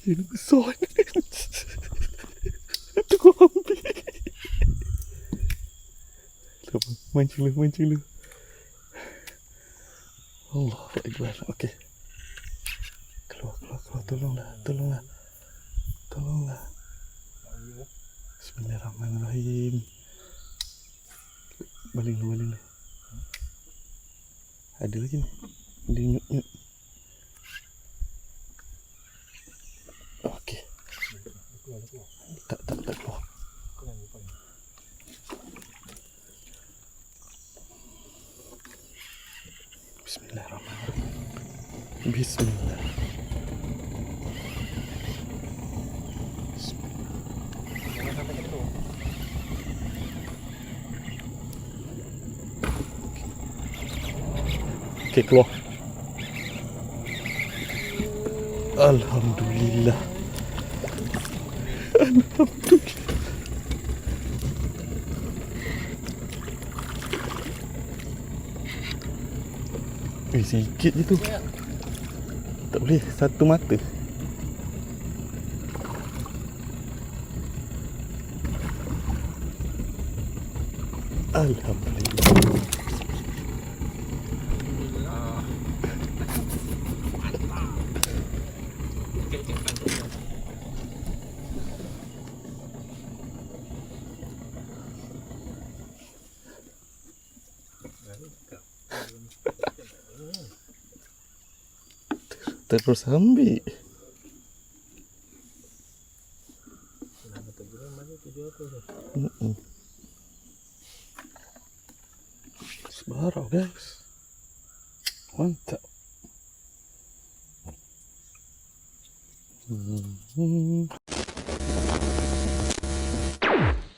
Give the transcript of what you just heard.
Aku ambil. Coba mancing lu, mancing lu. Allah Akbar. Okey. Keluar, keluar, keluar. Tolonglah, tolonglah. Tolonglah. Bismillahirrahmanirrahim. Baling lu, baling lu. Ada lagi ni. Dia nyut, Bismillah রহমান Bismillah Alhamdulillah. Alhamdulillah. Eh, sikit je tu. Tak boleh, satu mata. Alhamdulillah. Terus ambil. Sebarau guys. Mantap. Hmm.